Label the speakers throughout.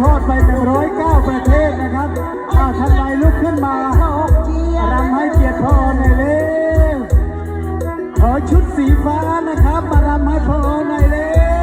Speaker 1: ทอดไปถึงร้อยเก้าประเทศนะครับอาวท่านใดลุกขึ้นมา
Speaker 2: รำให้เกียรติพ่อหน่อ
Speaker 1: ยเร็วขอชุดสีฟ้านะครับ มารำให้พ่อหน่อยเร็ว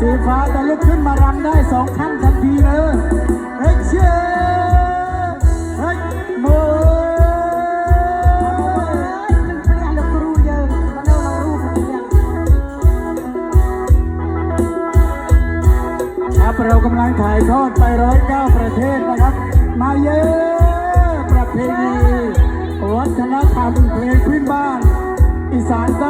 Speaker 2: สีฟ้าจะ
Speaker 1: ลุกขึ้นมารำได้สองขั้นทันทีเลยเฮ้ยเชื่อเฮ้ยโมเรากำลังถ่ายทอดไปร้อยเก้าประเทศนะครับ มาเยอะประเพณีวัฒนธรรมเพลงพื้นบ้าน อีสานใต้